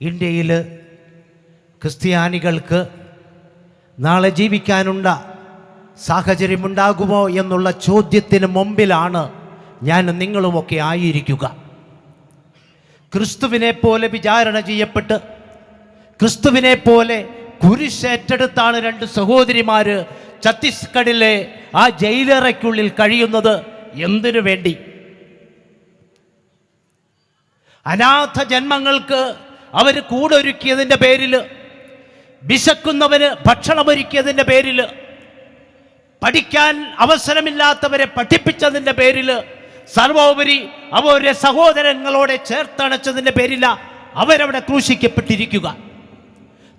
ഇന്ത്യയിൽ ക്രിസ്ത്യാനികൾക്ക് നാളെ ജീവിക്കാനുള്ള സാഹചര്യമുണ്ടാകുമോ എന്നുള്ള ചോദ്യത്തിന് മുമ്പിലാണ് ഞാൻ നിങ്ങളുമൊക്കെ ആയിരിക്കുക. ക്രിസ്തുവിനെ പോലെ വിചാരണ ചെയ്യപ്പെട്ട് ക്രിസ്തുവിനെ പോലെ കുരിശേറ്റെടുത്താണ് രണ്ട് സഹോദരിമാർ ഛത്തീസ്ഗഡിലെ ആ ജയിലറയ്ക്കുള്ളിൽ കഴിയുന്നത് എന്തിനു വേണ്ടി? അനാഥ ജന്മങ്ങൾക്ക് അവർ കൂടൊരുക്കിയതിന്റെ പേരിൽ വിശക്കുന്നവന് ഭക്ഷണമൊരുക്കിയതിന്റെ പേരിൽ പഠിക്കാൻ അവസരമില്ലാത്തവരെ പഠിപ്പിച്ചതിന്റെ പേരിൽ സർവോപരി അവരുടെ സഹോദരങ്ങളോടെ ചേർത്തണച്ചതിന്റെ പേരില്ല അവരവിടെ ക്രൂശിക്കപ്പെട്ടിരിക്കുക.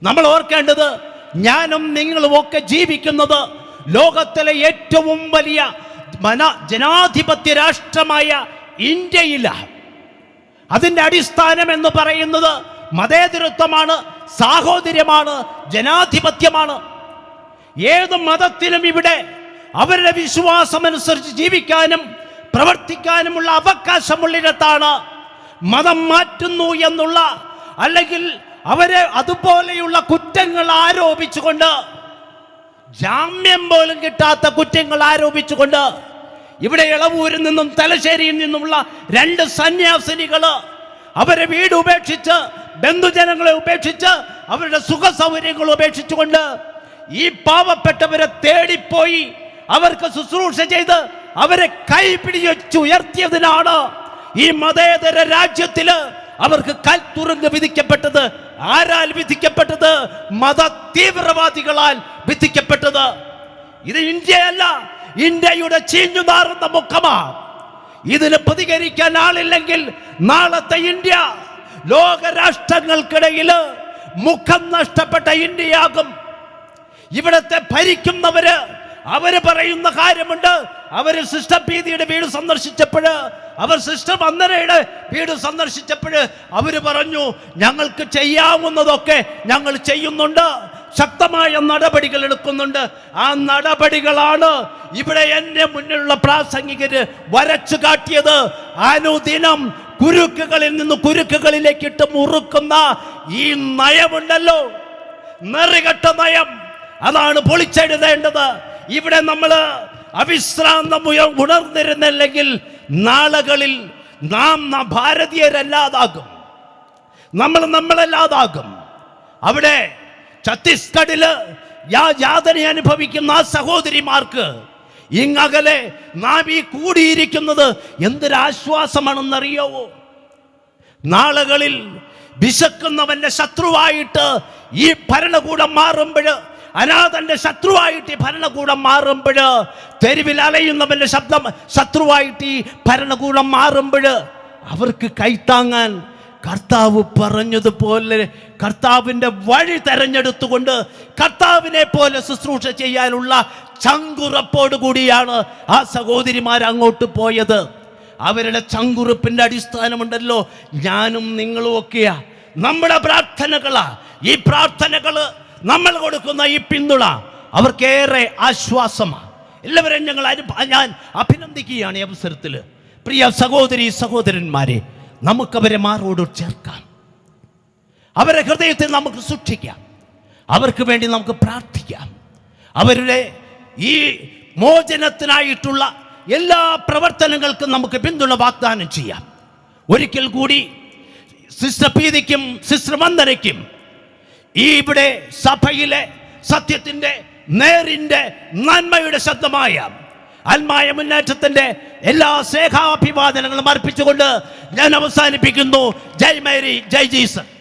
നമ്മൾ ഓർക്കേണ്ടത് ഞാനും നിങ്ങളും ഒക്കെ ജീവിക്കുന്നത് ലോകത്തിലെ ഏറ്റവും വലിയ മന ജനാധിപത്യ രാഷ്ട്രമായ ഇന്ത്യയിലാണ്. അതിന്റെ അടിസ്ഥാനം എന്ന് പറയുന്നത് മതേതരത്വമാണ് സാഹോദര്യമാണ് ജനാധിപത്യമാണ്. ഏത് മതത്തിലും ഇവിടെ അവരുടെ വിശ്വാസമനുസരിച്ച് ജീവിക്കാനും പ്രവർത്തിക്കാനുമുള്ള അവകാശമുള്ളിടത്താണ് മതം മാറ്റുന്നു എന്നുള്ള അല്ലെങ്കിൽ അവരെ അതുപോലെയുള്ള കുറ്റങ്ങൾ ആരോപിച്ചുകൊണ്ട് ജാമ്യം പോലും കിട്ടാത്ത കുറ്റങ്ങൾ ആരോപിച്ചുകൊണ്ട് ഇവിടെ ഇളവൂരിൽ നിന്നും തലശ്ശേരിയിൽ നിന്നുമുള്ള രണ്ട് സന്യാസിനികൾ അവരെ വീട് ഉപേക്ഷിച്ച് ബന്ധുജനങ്ങളെ ഉപേക്ഷിച്ച് അവരുടെ സുഖ സൗകര്യങ്ങൾ ഉപേക്ഷിച്ചുകൊണ്ട് ഈ പാവപ്പെട്ടവരെ തേടിപ്പോയി അവർക്ക് ശുശ്രൂഷ ചെയ്ത് അവരെ കൈ പിടിച്ചു ഉയർത്തിയതിനാണ് ഈ മതേതര രാജ്യത്തിൽ അവർക്ക് കൽത്തുറങ്ക് വിധിക്കപ്പെട്ടത്. ആരാൽ വിധിക്കപ്പെട്ടത്? മത തീവ്രവാദികളാൽ വിധിക്കപ്പെട്ടത്. ഇത് ഇന്ത്യയല്ല ഇന്ത്യയുടെ ചീഞ്ഞു നാറുന്ന മുഖമാണ് ഇതിന് പ്രതികരിക്കാൻ ആളില്ലെങ്കിൽ നാളത്തെ ഇന്ത്യ ലോക രാഷ്ട്രങ്ങൾക്കിടയിൽ മുഖം നഷ്ടപ്പെട്ട ഇന്ത്യയാകും. ഇവിടത്തെ ഭരിക്കുന്നവര് അവർ പറയുന്ന കാര്യമുണ്ട്. അവർ സിസ്റ്റർ പീതിയുടെ വീട് സന്ദർശിച്ചപ്പോൾ അവർ സിസ്റ്റർ വന്ദനയുടെ വീട് സന്ദർശിച്ചപ്പോൾ അവർ പറഞ്ഞു ഞങ്ങൾക്ക് ചെയ്യാവുന്നതൊക്കെ ഞങ്ങൾ ചെയ്യുന്നുണ്ട്. ശക്തമായ നടപടികൾ എടുക്കുന്നുണ്ട്. ആ നടപടികളാണ് ഇവിടെ എന്റെ മുന്നിലുള്ള പ്രാസംഗികര് വരച്ചു കാട്ടിയത്. അനുദിനം കുരുക്കുകളിൽ നിന്ന് കുരുക്കുകളിലേക്ക് ഇട്ട് മുറുക്കുന്ന ഈ നയമുണ്ടല്ലോ. നെറികെട്ട നയം. അതാണ് പൊളിച്ചെഴുതേണ്ടത്. ഇവിടെ നമ്മൾ അവിശ്രാന്തം ഉണർന്നിരുന്നില്ലെങ്കിൽ നാളുകളിൽ നാം ഭാരതീയരല്ലാതാകും. നമ്മൾ നമ്മളല്ലാതാകും. അവിടെ ഛത്തീസ്ഗഡിൽ യാതന അനുഭവിക്കുന്ന ആ സഹോദരിമാർക്ക് ഇങ്ങകലെ നാം ഈ കൂടിയിരിക്കുന്നത് എന്തൊരാശ്വാസമാണെന്നറിയാവോ? നാളുകളിൽ വിശക്കുന്നവന്റെ ശത്രുവായിട്ട് ഈ ഭരണകൂടം മാറുമ്പോൾ അനാഥന്റെ ശത്രുവായിട്ട് ഈ ഭരണകൂടം മാറുമ്പോൾ തെരുവിൽ അലയുന്നവന്റെ ശബ്ദം ശത്രുവായിട്ട് ഈ ഭരണകൂടം മാറുമ്പോൾ അവർക്ക് കൈത്താങ്ങാൻ കർത്താവ് പറഞ്ഞതുപോലെ കർത്താവിന്റെ വഴി തെരഞ്ഞെടുത്തുകൊണ്ട് കർത്താവിനെ പോലെ ശുശ്രൂഷ ചെയ്യാനുള്ള ചങ്കുറപ്പോട് കൂടിയാണ് ആ സഹോദരിമാർ അങ്ങോട്ട് പോയത്. അവരുടെ ചങ്കുറപ്പിന്റെ അടിസ്ഥാനമുണ്ടല്ലോ. ഞാനും നിങ്ങളും ഒക്കെയാ. നമ്മുടെ പ്രാർത്ഥനകളാ. ഈ പ്രാർത്ഥനകൾ നമ്മൾ കൊടുക്കുന്ന ഈ പിന്തുണ അവർക്കേറെ ആശ്വാസമാണ് എല്ലാവരെയും ഞങ്ങൾ ഞാൻ അഭിനന്ദിക്കുകയാണ് ഈ അവസരത്തിൽ പ്രിയ സഹോദരി സഹോദരന്മാരെ നമുക്കവരെ മാറോട് ചേർക്കാം. അവരെ ഹൃദയത്തിൽ നമുക്ക് സൂക്ഷിക്കാം. അവർക്ക് വേണ്ടി നമുക്ക് പ്രാർത്ഥിക്കാം. അവരുടെ ഈ മോചനത്തിനായിട്ടുള്ള എല്ലാ പ്രവർത്തനങ്ങൾക്കും നമുക്ക് പിന്തുണ വാഗ്ദാനം ചെയ്യാം. ഒരിക്കൽ കൂടി സിസ്റ്റർ പീതിക്കും സിസ്റ്റർ വന്ദനയ്ക്കും ഈ ഇവിടെ സഭയിലെ സത്യത്തിന്റെ നേരിന്റെ നന്മയുടെ ശബ്ദമായ അൽമായ മുന്നേറ്റത്തിന്റെ എല്ലാ സ്നേഹാഭിവാദനങ്ങളും അർപ്പിച്ചുകൊണ്ട് ഞാൻ അവസാനിപ്പിക്കുന്നു. ജയ് മേരി ജയ് ജീസസ്